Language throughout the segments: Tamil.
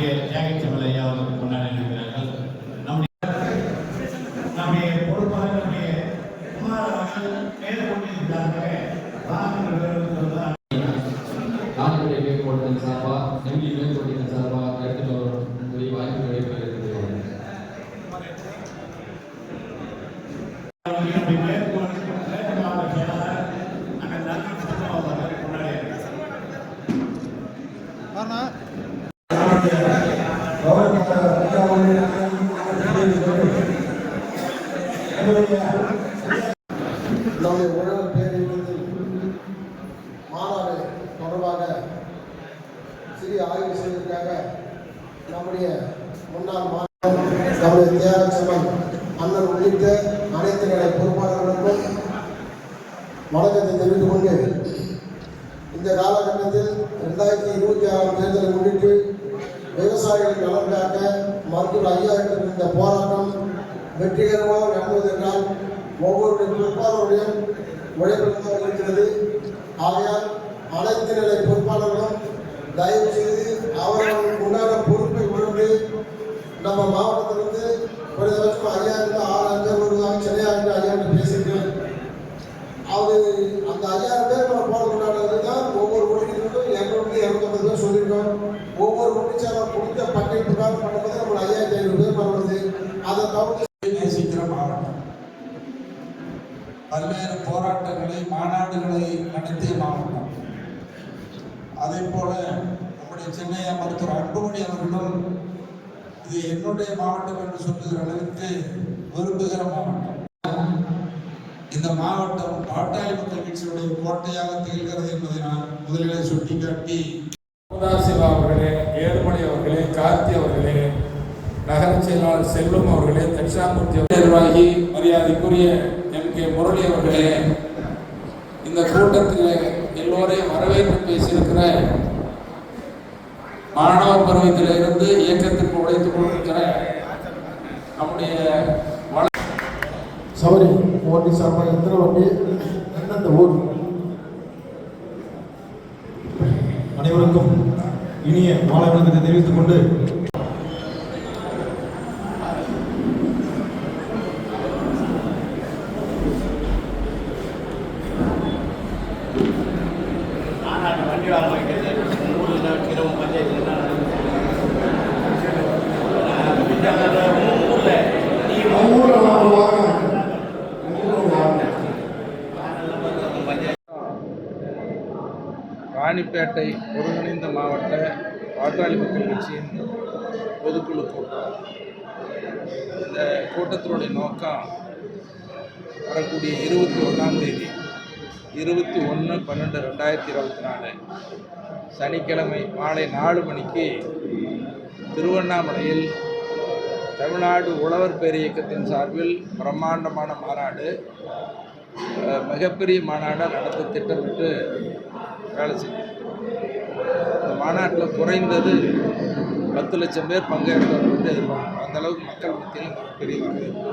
நம்முடைய தியாகச்சமல் ஐயா அவர்கள் கொண்டாடி இருக்கிறார்கள் நம்முடைய நம்முடைய பொறுப்பாக நம்முடைய குமார் அவர்கள் மேற்கொண்டிருக்கிறார்கள் நாட்டுடைய மேற்கோட்டத்தின் மேற்கோட்டத்தின் எடுத்துட்டு வரும் நம்முடைய உழவர் பேரவையில் மாநாடு தொடர்பாக சிறிய ஆய்வு செய்வதற்காக நம்முடைய முன்னாள் மாநில நம்முடைய தியாகச்சமன் அண்ணன் உள்ளிட்ட அனைத்து நிலை பொறுப்பாளர்களுக்கும் வணக்கத்தை தெரிவித்துக் கொண்டு இந்த காலகட்டத்தில் ரெண்டாயிரத்தி இருபத்தி ஆறாம் தேர்தலை முன்னிட்டு விவசாயிகளின் நலன் காக்க மருத்துவர் ஐயா இந்த போராட்டம் வெற்றிகரமாக நடத்துவதென்றால் ஒவ்வொரு பொறுப்பாளருடைய உழைப்பில் இருக்கிறது. ஆகையால் அனைத்து நிலை பொறுப்பாளர்களும் தயவு செய்து அவர்களுக்கு உண்டான பொறுப்பை உணர்ந்து நம்ம மாவட்டத்திலிருந்து குறைந்தபட்சம் ஐயாயிரத்து ஆறு அஞ்சு வருவதாக சென்னையாக ஐயாயிரம் பேசியிருக்கேன் அவர் அந்த ஐயாயிரம் பேர் நம்ம போட கொண்டாடுறது தான் ஒவ்வொரு ஒன்றியத்திற்கும் இரநூறு இரநூத்தம்பது பேர் சொல்லியிருக்கோம் ஒவ்வொரு கொடுத்த பட்டை பிரகாரம் பண்ணும்போது நம்ம ஐயாயிரத்தி ஐநூறு பேர் வருவது அதை தவிர்த்து நேசிக்கிற மாவட்டம் பல்வேறு போராட்டங்களை மாநாடுகளை நடத்திய மாவட்டம் அதே போல நம்முடைய சென்னை மருத்துவர் அன்புமணி அவர்களும் இது என்னுடைய மாவட்டம் என்று சொல்லுகிற அளவிற்கு விரும்புகிற மாவட்டம். இந்த மாவட்டம் பாட்டாளி மக்கள் கட்சியுடைய கோட்டையாக திகழ்கிறது என்பதை நான் முதலிலே சுட்டிக்காட்டி அவர்களே அவர்களே கார்த்தி அவர்களே நகர செயலாளர் செல்வம் அவர்களே தட்சிணாமூர்த்தி நிர்வாகி மரியாதைக்குரிய எம். கே. முரளி அவர்களே இந்த கூட்டத்தில் எல்லோரையும் வரவேற்று பேசியிருக்கிற மாணவ பருவத்திலிருந்து இயக்கத்திற்கு உழைத்துக் கொண்டிருக்கிற நம்முடைய வள சௌரி ஓட்டி சார்பாக எத்தனை வண்டி? எந்தெந்த ஊர்? அனைவருக்கும் இனிய மாலை வணக்கத்தை தெரிவித்துக் கொண்டு மாநாடு வண்டி வாங்க வைக்கிறது ஊரில் இரவு பஞ்சாயத்து என்ன ஊரில் நீ ஊரில் நாலு வாரம் ராணிப்பேட்டை ஒருங்கிணைந்த மாவட்ட பாட்டாளி மக்கள் கட்சியின் பொதுக்குழு கூட்டம் இந்த கூட்டத்தினுடைய நோக்கம் வரக்கூடிய இருபத்தி ஒன்றாம் தேதி இருபத்தி ஒன்று பன்னெண்டு ரெண்டாயிரத்தி இருபத்தி நாலு சனிக்கிழமை மாலை நாலு மணிக்கு திருவண்ணாமலையில் தமிழ்நாடு உழவர் பேர் இயக்கத்தின் சார்பில் பிரம்மாண்டமான மாநாடு மிகப்பெரிய மாநாடாக நடத்த திட்டமிட்டு வேலை செய்யும் இந்த மாநாட்டில் குறைந்தது பத்து லட்சம் பேர் பங்கேற்பவர் வந்து எதிர்பார்க்கணும். அந்த அளவுக்கு மக்கள் மத்தியில் பெரிய வரவேற்பு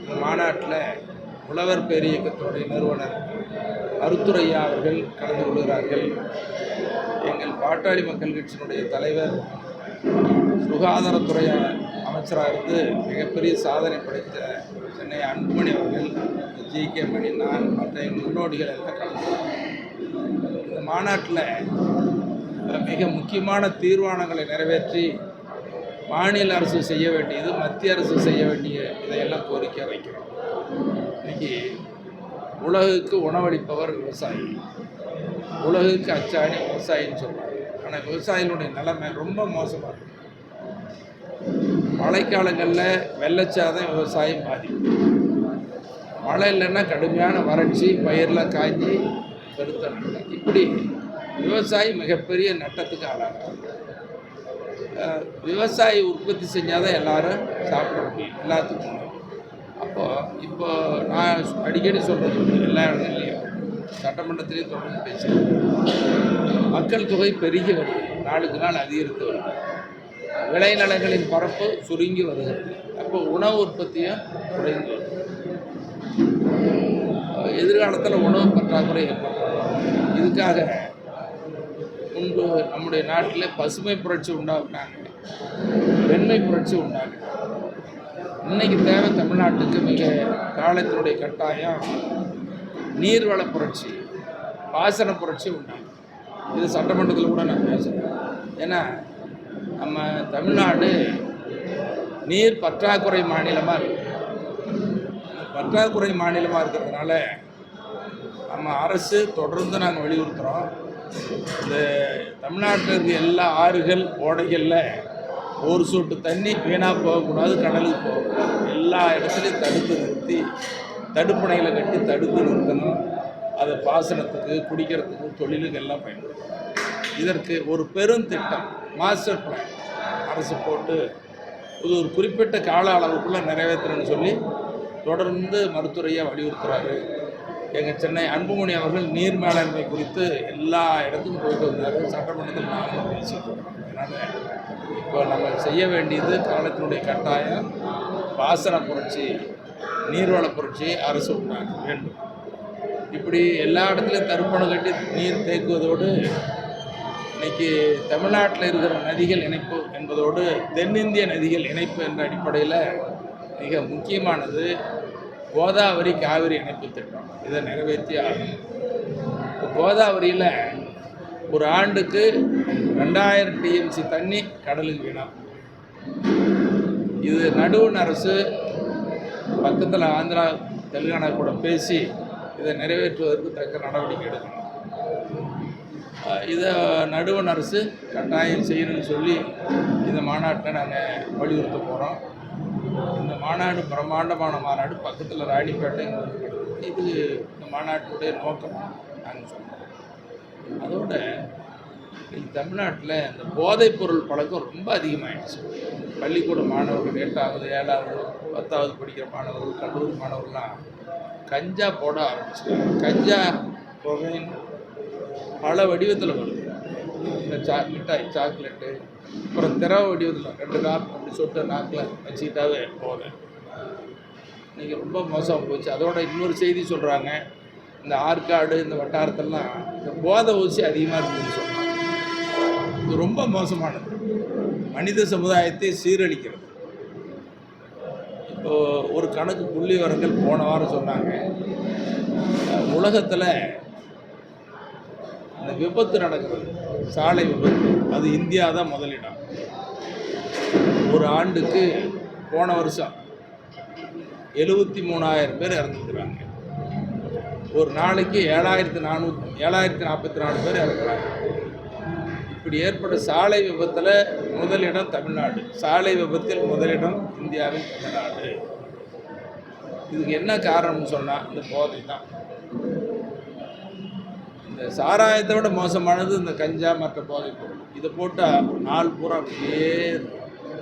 இந்த மாநாட்டில் உழவர் பேர் நிறுவனர் அருத்துரையா அவர்கள் கலந்து கொள்கிறார்கள். எங்கள் பாட்டாளி மக்கள் கட்சியினுடைய தலைவர் சுகாதாரத்துறை அமைச்சராக இருந்து மிகப்பெரிய சாதனை படைத்த சென்னை அன்புமணி அவர்கள் ஜி கே மணி நான் மற்ற எங்கள் முன்னோடிகள் எல்லாம் கலந்து இந்த மாநாட்டில் மிக முக்கியமான தீர்மானங்களை நிறைவேற்றி மாநில அரசு செய்ய வேண்டியது மத்திய அரசு செய்ய வேண்டிய இதையெல்லாம் கோரிக்கை வைக்கிறோம். இன்னைக்கு உலகுக்கு உணவளிப்பவர் விவசாயி. உலகுக்கு அச்சாணி விவசாயின்னு சொல்கிறாங்க ஆனால் விவசாயிகளுடைய நிலைமை ரொம்ப மோசமாக இருக்கு. மழைக்காலங்களில் வெள்ளச்சாதம் விவசாயம் பாதிக்கும் மழை இல்லைன்னா கடுமையான வறட்சி பயிரெலாம் காய்ஞ்சி பெருத்த இப்படி விவசாயி மிகப்பெரிய நட்டத்துக்கு ஆளாகிறாங்க விவசாயி உற்பத்தி செஞ்சால் தான் எல்லாரும் சாப்பிட முடியும் எல்லாத்துக்கும். அப்போது இப்போ நான் அடிக்கடி சொல்கிறது எல்லா இடத்துலையும் சட்டமன்றத்திலையும் தொடர்ந்து பேசுகிறேன் மக்கள் தொகை பெருகி வருது நாளுக்கு நாள் அதிகரித்து வருது. விளைநிலங்களின் பரப்பு சுருங்கி வருகிறது அப்போ உணவு உற்பத்தியும் குறைந்து வருது. எதிர்காலத்தில் உணவு பற்றாக்குறை ஏற்படும் இதுக்காக முன்பு நம்முடைய நாட்டில் பசுமை புரட்சி உண்டாக்குனாங்க. வெண்மை புரட்சி உண்டாக்குனாங்க. இன்னைக்கு தேவை தமிழ்நாட்டுக்கு மிக காலத்தினுடைய கட்டாயம் நீர்வள புரட்சி பாசன புரட்சி உண்டாகும் இது சட்டமன்றத்தில் கூட நான் பேசுகிறேன் ஏன்னா நம்ம தமிழ்நாடு நீர் பற்றாக்குறை மாநிலமாக இருக்கு. பற்றாக்குறை மாநிலமாக இருக்கிறதுனால நம்ம அரசு தொடர்ந்து நாங்கள் வலியுறுத்துகிறோம் இந்த தமிழ்நாட்டில் இருக்க எல்லா ஆறுகள் ஓடைகளில் ஒரு சொட்டு தண்ணி வீணாக போகக்கூடாது கடலுக்கு போகக்கூடாது. எல்லா இடத்துலையும் தடுத்து நிறுத்தி தடுப்பணைகளை கட்டி தடுத்து நிறுத்தணும். அதை பாசனத்துக்கு குடிக்கிறதுக்கு தொழிலுக்கு எல்லாம் பயன்படுத்தணும். இதற்கு ஒரு பெரும் திட்டம் மாஸ்டர் பிளான் அரசு போட்டு இது ஒரு குறிப்பிட்ட கால அளவுக்குள்ளே நிறைவேற்றணும்னு சொல்லி தொடர்ந்து மருத்துவரையாக வலியுறுத்துறாரு. எங்கள் சென்னை அன்புமணி அவர்கள் நீர் மேலாண்மை குறித்து எல்லா இடத்துக்கும் போயிட்டு வந்தார். சட்டமன்றத்தில் நாங்களும் பேசிக்கிறோம் அதனால் இப்போ நம்ம செய்ய வேண்டியது காலத்தினுடைய கட்டாயம். பாசன புரட்சி நீர்வள புரட்சி அரசு உண்டாக வேண்டும். இப்படி எல்லா இடத்துலையும் தருப்பணம் கட்டி நீர் தேக்குவதோடு இன்னைக்கு தமிழ்நாட்டில் இருக்கிற நதிகள் இணைப்பு என்பதோடு தென்னிந்திய நதிகள் இணைப்பு என்ற அடிப்படையில் மிக முக்கியமானது. கோதாவரி காவிரி இணைப்பு திட்டம். இதை நிறைவேற்றி ஆகணும். இப்போ கோதாவரியில் ஒரு ஆண்டுக்கு ரெண்டாயிரம் டிஎம்சி தண்ணி கடலுக்கு வீணாம் இது நடுவண் அரசு பக்கத்தில் ஆந்திரா தெலுங்கானா கூட பேசி இதை நிறைவேற்றுவதற்கு தக்க நடவடிக்கை எடுக்கணும். இதை நடுவண் அரசு கட்டாயம் செய்யணும்னு சொல்லி இந்த மாநாட்டை நாங்கள் வலியுறுத்த போகிறோம் இந்த மாநாடு பிரம்மாண்டமான மாநாடு பக்கத்தில் ராணிப்பேட்டை. இது இந்த மாநாட்டுடைய நோக்கம் நாங்கள் சொல்கிறோம் அதோட தமிழ்நாட்டில் இந்த போதைப்பொருள் பழக்கம் ரொம்ப அதிகமாகிடுச்சு பள்ளிக்கூட மாணவர்கள் எட்டாவது ஏழாவது பத்தாவது படிக்கிற மாணவர்கள் கல்லூரி மாணவர்கள்லாம் கஞ்சா போட ஆரம்பிச்சிட்டாங்க. கஞ்சா புகையின் பல வடிவத்தில் வருது. இந்த சா மிட்டாய் சாக்லேட்டு அப்புறம் திரவ வடிவத்தில் ரெண்டு நாள் அப்படி சொல்லிட்டு நாக்கில் வச்சுக்கிட்டாவே போதை இன்றைக்கி ரொம்ப மோசம் போச்சு. அதோட இன்னொரு செய்தி சொல்கிறாங்க இந்த ஆற்காடு இந்த வட்டாரத்தெல்லாம் இந்த போதை ஊசி அதிகமாக இருக்குதுன்னு சொல்கிறாங்க இது ரொம்ப மோசமானது. மனித சமுதாயத்தை சீரழிக்கிறது. இப்போ ஒரு கணக்கு புள்ளி வரங்கள் போன வாரம் சொன்னாங்க. உலகத்தில் இந்த விபத்து நடக்கிறது. சாலை விபத்து. அது இந்தியா தான் முதலிடம். ஒரு ஆண்டுக்கு போன வருஷம் எழுபத்தி மூணாயிரம் பேர் இறந்துக்கிறாங்க ஒரு நாளைக்கு ஏழாயிரத்து நானூற்றி ஏழாயிரத்தி நாற்பத்தி நாலு பேர் இறக்குறாங்க இப்படி ஏற்பட்ட சாலை விபத்தில் முதலிடம் தமிழ்நாடு. சாலை விபத்தில் முதலிடம் இந்தியாவில் தமிழ்நாடு. இதுக்கு என்ன காரணம்னு சொன்னால் இந்த போதை தான். சாராயத்தை விட மோசமானது இந்த கஞ்சா மற்ற போதைப் பொருள் இதை போட்டால் நாள் பூரா அப்படியே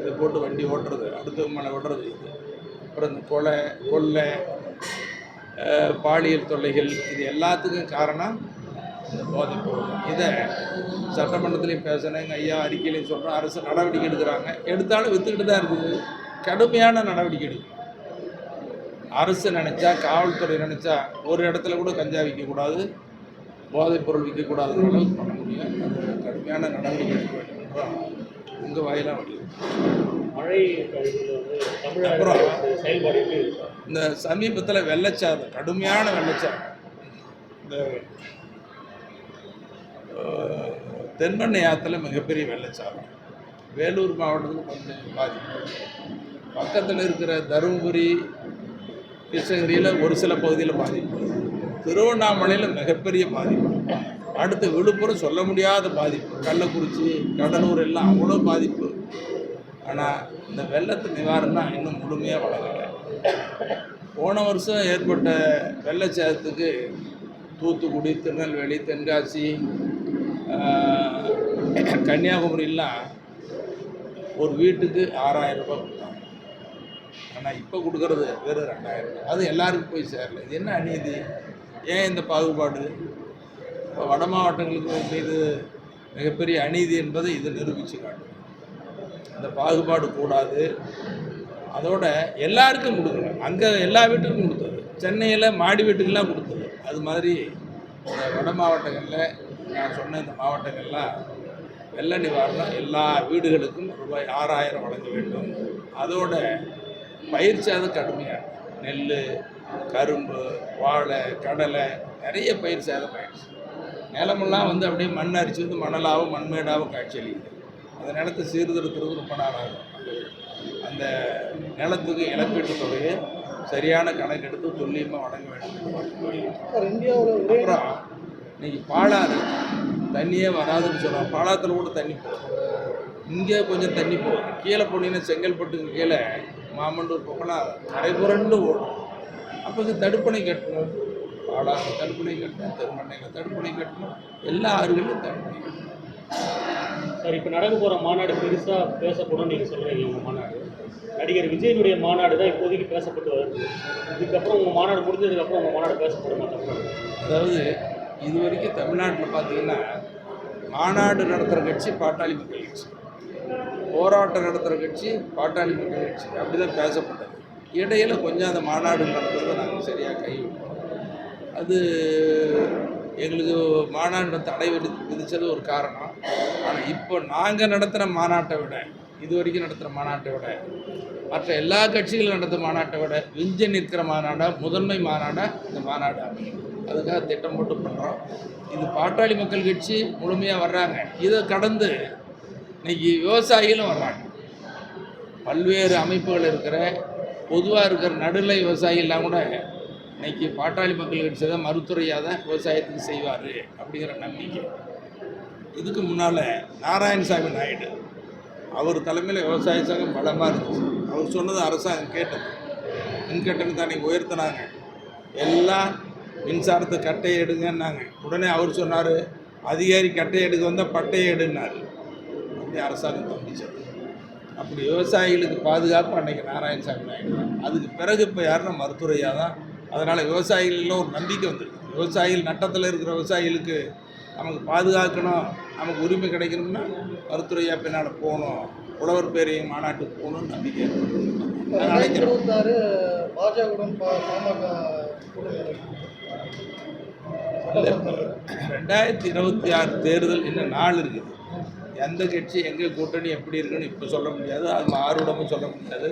இதை போட்டு வண்டி ஓட்டுறது அடுத்தவங்க மேலே ஓடுறது இது. அப்புறம் இந்த கொலை கொள்ளை பாலியல் தொல்லைகள் இது எல்லாத்துக்கும் காரணம் இந்த போதைப் பொருள் இதை சட்டமன்றத்திலையும் பேசுனேங்க ஐயா அறிக்கையிலையும் சொல்கிறோம் அரசு நடவடிக்கை எடுக்கிறாங்க. எடுத்தாலும் விற்றுக்கிட்டு தான் இருக்குது. கடுமையான நடவடிக்கை எடுக்கும். அரசு நினச்சா காவல்துறை நினச்சா ஒரு இடத்துல கூட கஞ்சா விற்கக்கூடாது போதைப் பொருள் விற்கக்கூடாதுன்ற அளவுக்கு பண்ண முடியும் அது கடுமையான நடவடிக்கை எடுக்க வேண்டும் என்றும் உங்கள் வாயிலாக வலியுறுத்தும் மழை அப்புறம் செயல்பாடு இந்த சமீபத்தில் வெள்ளச்சாதம் கடுமையான வெள்ளச்சாதம் இந்த அஹ், தென்பெண்ணை ஆற்றுல மிகப்பெரிய வெள்ளச்சாதம் வேலூர் மாவட்டத்தில் கொஞ்சம் பாதிப்பு. பக்கத்தில் இருக்கிற தருமபுரி கிருஷ்ணகிரியில் ஒரு சில பகுதியில் பாதிப்பு. திருவண்ணாமலையில் மிகப்பெரிய பாதிப்பு. அடுத்து விழுப்புரம் சொல்ல முடியாத பாதிப்பு. கள்ளக்குறிச்சி கடலூர் எல்லாம் அவ்வளோ பாதிப்பு. ஆனால் இந்த வெள்ளத்து நிவாரணம் இன்னும் முழுமையாக வளரலை. போன வருஷம் ஏற்பட்ட வெள்ளச்சேதத்துக்கு தூத்துக்குடி திருநெல்வேலி தென்காசி கன்னியாகுமரியெலாம் கன்னியாகுமரிலாம் ஒரு வீட்டுக்கு ஆறாயிரம் ரூபாய் கொடுத்தாங்க. ஆனால் இப்போ கொடுக்கறது வெறும் ரெண்டாயிரம் ரூபாய். அது எல்லாருக்கும் போய் சேரல. இது என்ன அநீதி? ஏன் இந்த பாகுபாடு? இப்போ வட மாவட்டங்களுக்கு மீது மிகப்பெரிய அநீதி என்பதை இது நிரூபித்து காட்டும் அந்த பாகுபாடு கூடாது. அதோட எல்லாருக்கும் கொடுக்கணும். அங்கே எல்லா வீட்டுக்கும் கொடுத்தது. சென்னையில் மாடி வீட்டுக்கெல்லாம் கொடுத்தது. அது மாதிரி இந்த வட மாவட்டங்களில் நான் சொன்ன இந்த மாவட்டங்கள்லாம் வெள்ள நிவாரணம் எல்லா வீடுகளுக்கும் ரூபாய் ஆறாயிரம் வழங்க வேண்டும். அதோட பயிற்சி அது கடுமையாக நெல் கரும்பு வாழை கடலை நிறைய பயிர் சேதம் ஆயிடுச்சு நிலமெல்லாம் வந்து அப்படியே மண் அரிச்சு வந்து மணலாகவும் மண்மேடாகவும் காட்சியளிக்குது. அந்த நிலத்தை சீர்திருத்துறது ரொம்ப நாள் ஆகும் அந்த நிலத்துக்கு இழப்பீட்டு தொகையை சரியான கணக்கெடுத்து துல்லியமாக வழங்க வேண்டும் அப்புறம் இன்னைக்கு பாலாறு தண்ணியே வராதுன்னு சொல்கிறோம் பாலாத்தில் கூட தண்ணி போகும். இங்கே கொஞ்சம் தண்ணி போகும். கீழே போனீங்கன்னா செங்கல்பட்டுக்கு கீழே மாமண்டூர் பக்கம்லாம் கரை புரண்டு ஓடும். அப்போ இது தடுப்பணை கட்டணும். பாலாறு தடுப்பணை கட்டணும் திருமண்ணையில் தடுப்பணை கட்டணும். எல்லா ஆறுகளிலும் தடுப்பணை கட்டணும். சார் இப்போ நடக்க போகிற மாநாடு பெருசாக பேசப்படும் நீங்கள் சொல்கிறீங்க உங்கள் மாநாடு. நடிகர் விஜயனுடைய மாநாடு தான் இப்போதைக்கு பேசப்பட்டு வருது. இதுக்கப்புறம் உங்கள் மாநாடு முடிஞ்சதுக்கப்புறம் உங்கள் மாநாடு பேசப்பட அதாவது இது வரைக்கும் தமிழ்நாட்டில் பார்த்தீங்கன்னா மாநாடு நடத்துகிற கட்சி பாட்டாளி மக்கள் கட்சி. போராட்டம் நடத்துகிற கட்சி பாட்டாளி மக்கள் கட்சி. அப்படி தான் பேசப்பட்டது. இடையில கொஞ்சம் அந்த மாநாடு நடத்துறதை நாங்கள் சரியாக கைவிட்டோம் அது எங்களுக்கு மாநாடு தடை விதி விதித்தது ஒரு காரணம். ஆனால் இப்போ நாங்கள் நடத்துகிற மாநாட்டை விட இது வரைக்கும் நடத்துகிற மாநாட்டை விட மற்ற எல்லா கட்சிகளும் நடத்துகிற மாநாட்டை விட விஞ்ச நிற்கிற மாநாடாக முதன்மை மாநாடாக இந்த மாநாடு அமையும். அதுக்காக திட்டம் போட்டு பண்ணுறோம் இது பாட்டாளி மக்கள் கட்சி முழுமையாக வர்றாங்க. இதை கடந்து இன்னைக்கு விவசாயிகளும் வர்றாங்க. பல்வேறு அமைப்புகள் இருக்கிற பொதுவாக இருக்கிற நடுநிலை விவசாயிகள்லாம் கூட இன்னைக்கு பாட்டாளி மக்கள் கட்சி தான் மருத்துவரையாக தான் விவசாயத்துக்கு செய்வார் அப்படிங்கிற நம்பிக்கை. இதுக்கு முன்னால் நாராயணசாமி நாயுடு அவர் தலைமையில் விவசாய சங்கம் பலமாக இருந்துச்சு. அவர் சொன்னது அரசாங்கம் கேட்டது. மின்கட்டணத்தை அன்றைக்கி உயர்த்தினாங்க. எல்லாம் மின்சாரத்தை கட்டையை எடுங்கன்னாங்க. உடனே அவர் சொன்னார் அதிகாரி கட்டையை எடுக்க வந்தால் பட்டையை எடுன்னார். அப்படி அரசாங்கம் தம்பிச்சது அப்படி விவசாயிகளுக்கு பாதுகாப்பு அன்னைக்கு நாராயணசாமி நாயுடு. அதுக்கு பிறகு இப்போ யாருன்னா மருத்துவரையாக தான். அதனால் விவசாயிகளில் ஒரு நம்பிக்கை வந்துருக்கு. விவசாயிகள் நட்டத்தில் இருக்கிற விவசாயிகளுக்கு நமக்கு பாதுகாக்கணும் நமக்கு உரிமை கிடைக்கணும்னா மருத்துவரையா பின்னால் போகணும் உழவர் பேரையும் மாநாட்டுக்கு போகணும்னு நம்பிக்கை இருக்கு. நான் நினைக்கிறேன் இருபத்தாறு பாஜகவுடன் பாமக இல்ல, இப்ப ரெண்டாயிரத்தி இருபத்தி ஆறு தேர்தல் இன்னும் நாள் இருக்குது. எந்த கட்சி எங்கே கூட்டணி எப்படி இருக்குன்னு இப்போ சொல்ல முடியாது. அது ஆர்வடமும் சொல்ல முடியாது.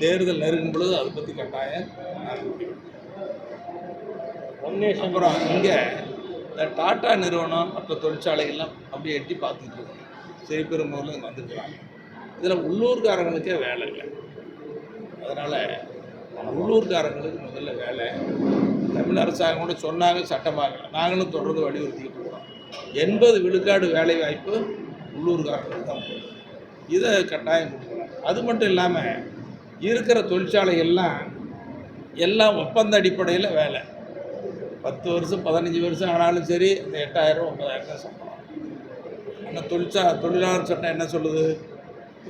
தேர்தல் நெருங்கும் பொழுது அதை பற்றி கட்டாயம் அப்புறம் இங்கே இந்த டாட்டா நிறுவனம் மற்ற தொழிற்சாலைகள்லாம் அப்படியே எட்டி பார்த்துட்டு இருக்கு சிறுபெரும்பூரில் இங்கே வந்துருக்குறாங்க. இதில் உள்ளூர்காரங்களுக்கே வேலை இல்லை. அதனால் உள்ளூர்காரங்களுக்கு முதல்ல வேலை. தமிழ் அரசாங்கம் கூட சொன்னாங்க சட்டமாக. நாங்களும் தொடர்ந்து வலியுறுத்திக்கிட்டு இருக்கிறோம் எண்பது விழுக்காடு வேலை வாய்ப்பு உள்ளூர்காரர்கள் தான். இதை கட்டாயம் கொடுக்கணும். அது மட்டும் இல்லாமல் இருக்கிற தொழிற்சாலைகள்லாம் எல்லாம் ஒப்பந்த அடிப்படையில் வேலை. பத்து வருஷம் பதினஞ்சு வருஷம் ஆனாலும் சரி இந்த எட்டாயிரம் ஒன்பதாயிரம் தான் சம்பளம். ஆனால் தொழிற்சா தொழிலாளர் சட்டம் என்ன சொல்லுது?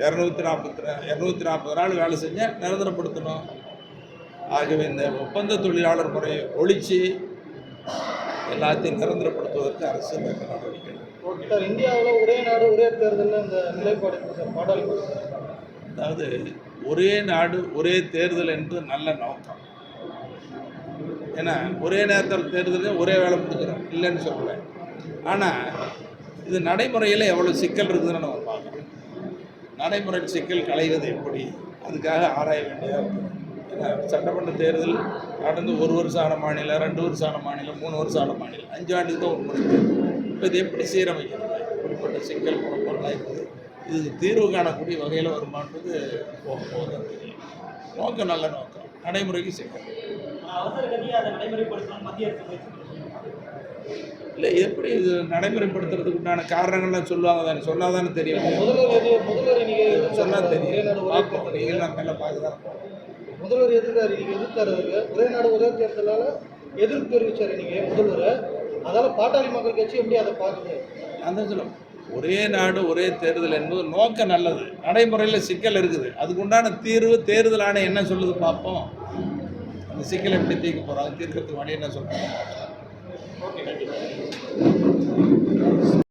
இரநூத்தி நாற்பத்தி இரநூத்தி நாற்பது நாள் வேலை செஞ்சால் நிரந்தரப்படுத்தணும். ஆகவே இந்த ஒப்பந்த தொழிலாளர் முறையை ஒழித்து எல்லாத்தையும் நிரந்தரப்படுத்துவதற்கு அரசு நடவடிக்கை. சார். இந்தியாவில் ஒரே நாடு ஒரே தேர்தலில் இந்த நிலைப்பாடு மக்கள் அதாவது ஒரே நாடு ஒரே தேர்தல் என்று நல்ல நோக்கம். ஏன்னா ஒரே நேரத்தில் தேர்தல் ஒரே வேலை முடிஞ்சிடும் இல்லைன்னு சொல்லலை. ஆனால் இது நடைமுறையில் எவ்வளோ சிக்கல் இருக்குதுன்னு நம்ம பார்க்கணும். நடைமுறை சிக்கல் களைவது எப்படி? அதுக்காக ஆராய வேண்டியதாக இருக்குது ஏன்னா சட்டமன்ற தேர்தல் நடந்து ஒரு வருஷம் ஆன மாநிலம் ரெண்டு வருஷம் ஆன மாநிலம் மூணு வருஷம் ஆன மாநிலம் அஞ்சு ஆண்டுக்கு தான் ஒரு முறை. இப்போ இது எப்படி சீரமைக்கிறது? இப்படிப்பட்ட சிக்கல் இருக்குது. இதுக்கு தீர்வு காணக்கூடிய வகையில் வருமானது போக தெரியும் நோக்கம் நல்ல நோக்கம். நடைமுறைக்கு சிக்கல். இல்லை எப்படி இது நடைமுறைப்படுத்துறதுக்கு உண்டான காரணங்கள்லாம் சொல்லுவாங்க தானே சொன்னால் தானே தெரியும். சொன்னால் தெரியும் தேர்தல். நீங்களாம் மேலே பார்க்க தான் முதல்வர் எதிர்த்தாரு இன்னைக்கு எதிர்த்தாரு ஒரே நாடு ஒரே தேர்தலால் எதிர்ப்பு தெரிவித்தார் நீங்கள் முதல்வர். அதால் பாட்டாளி மக்கள் கட்சி எப்படி அதை பார்க்குது? அந்த சொல்லும் ஒரே நாடு ஒரே தேர்தல் என்பது நோக்கம் நல்லது. நடைமுறையில் சிக்கல் இருக்குது. அதுக்கு உண்டான தீர்வு தேர்தல் ஆணையம் என்ன சொல்லுது பார்ப்போம். அந்த சிக்கல் எப்படி தீர்க்க போகிறாங்க தீர்க்கிறதுக்கு வழி என்ன சொல்கிறாங்க